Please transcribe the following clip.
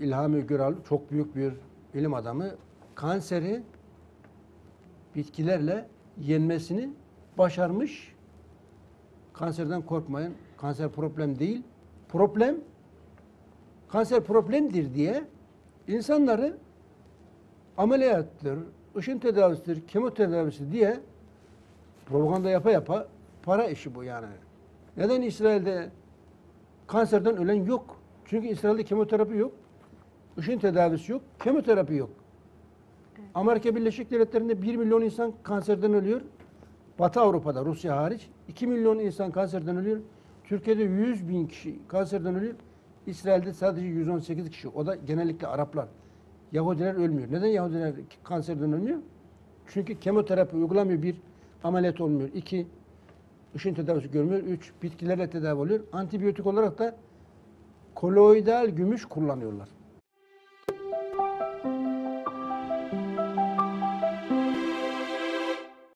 İlhami Güral çok büyük bir ilim adamı. Kanseri bitkilerle yenmesini başarmış. Kanserden korkmayın. Kanser problem değil. Problem kanser problemdir diye insanları ameliyattır, ışın tedavisidir, kemo tedavisi diye propaganda yapa yapa para işi bu yani. Neden İsrail'de kanserden ölen yok? Çünkü İsrail'de kemoterapi yok, ışın tedavisi yok, kemoterapi yok. Amerika Birleşik Devletleri'nde 1 milyon insan kanserden ölüyor. Batı Avrupa'da, Rusya hariç 2 milyon insan kanserden ölüyor. Türkiye'de 100 bin kişi kanserden ölüyor. İsrail'de sadece 118 kişi. O da genellikle Araplar. Yahudiler ölmüyor. Neden Yahudiler kanserden ölmüyor? Çünkü kemoterapi uygulamıyor. Bir, ameliyat olmuyor. İki, ışın tedavisi görmüyor. Üç, bitkilerle tedavi oluyor. Antibiyotik olarak da koloidal gümüş kullanıyorlar.